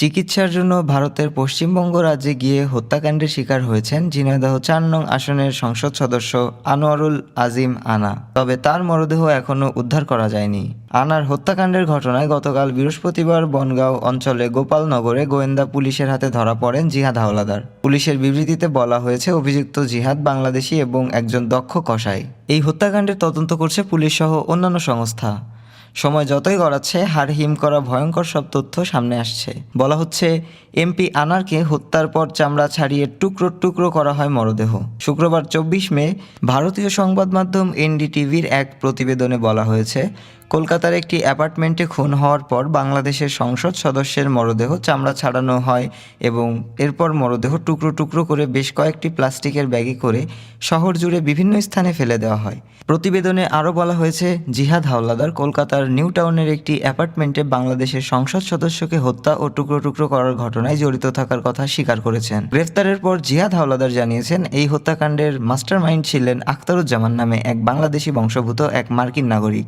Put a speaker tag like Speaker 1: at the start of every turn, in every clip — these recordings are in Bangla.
Speaker 1: চিকিৎসার জন্য ভারতের পশ্চিমবঙ্গ রাজ্যে গিয়ে হত্যাকাণ্ডের শিকার হয়েছেন ঝিনাইদহ চার নং আসনের সংসদ সদস্য আনোয়ারুল আজিম আনা। তবে তার মরদেহ এখনও উদ্ধার করা যায়নি। আনার হত্যাকাণ্ডের ঘটনায় গতকাল বৃহস্পতিবার বনগাঁও অঞ্চলে গোপালনগরে গোয়েন্দা পুলিশের হাতে ধরা পড়েন জিহাদ হাওলাদার। পুলিশের বিবৃতিতে বলা হয়েছে, অভিযুক্ত জিহাদ বাংলাদেশি এবং একজন দক্ষ কসাই। এই হত্যাকাণ্ডের তদন্ত করছে পুলিশ সহ অন্যান্য সংস্থা। সময় যতই গড়াচ্ছে হার হিম করা ভয়ঙ্কর সব তথ্য সামনে আসছে। বলা হচ্ছে, এমপি আনারকে হত্যার পর চামড়া ছাড়িয়ে টুকরো টুকরো করা হয় মরদেহ। শুক্রবার চব্বিশ মে, ভারতীয় সংবাদ মাধ্যম এনডিটিভির এক প্রতিবেদনে বলা হয়েছে কলকাতার একটি অ্যাপার্টমেন্টে খুন হওয়ার পর বাংলাদেশের সংসদ সদস্যের মরদেহ চামড়া ছাড়ানো হয় এবং এরপর মরদেহ টুকরো টুকরো করে বেশ কয়েকটি প্লাস্টিকের ব্যাগে করে শহর জুড়ে বিভিন্ন স্থানে ফেলে দেওয়া হয়। প্রতিবেদনে আরও বলা হয়েছে, জিহাদ হাওলাদার কলকাতার নিউ টাউনের একটি অ্যাপার্টমেন্টে বাংলাদেশের সংসদ সদস্যকে হত্যা ও টুকরো টুকরো করার ঘটনায় জড়িত থাকার কথা স্বীকার করেছেন। গ্রেফতারের পর জিহাদ হাওলাদার জানিয়েছেন, এই হত্যাকাণ্ডের মাস্টারমাইন্ড ছিলেন আখতারুজ্জামান নামে এক বাংলাদেশি বংশোদ্ভূত এক মার্কিন নাগরিক।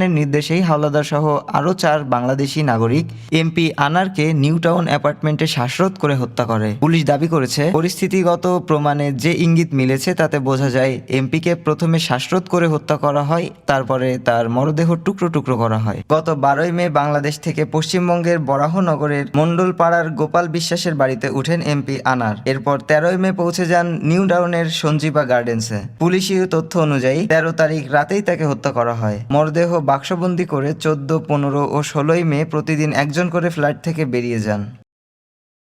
Speaker 1: আখতারুজ্জামানের নির্দেশেই হাওলাদার সহ আরও চার বাংলাদেশি নাগরিক এমপি আনারকে নিউ টাউন অ্যাপার্টমেন্টে শ্বাসরোধ করে হত্যা করে। পুলিশ দাবি করেছে, পরিস্থিতিগত প্রমাণে যে ইঙ্গিত মিলেছে তাতে বোঝা যায় এমপিকে প্রথমে শ্বাসরোধ করে হত্যা করা হয়, তারপরে তার মরদেহ টুকরো টুকরো করা হয়। গত বারোই মে বাংলাদেশ থেকে পশ্চিমবঙ্গের বরাহনগরের মণ্ডলপাড়ার গোপাল বিশ্বাসের বাড়িতে উঠেন এমপি আনার। এরপর তেরোই মে পৌঁছে যান নিউ টাউনের সঞ্জীবা গার্ডেন্সে। পুলিশি তথ্য অনুযায়ী, তেরো তারিখ রাতেই তাকে হত্যা করা হয়। মরদেহ বাক্সবন্দি করে চোদ্দ পনেরো ও ষোলোই মে প্রতিদিন একজন করে ফ্ল্যাট থেকে বেরিয়ে যান।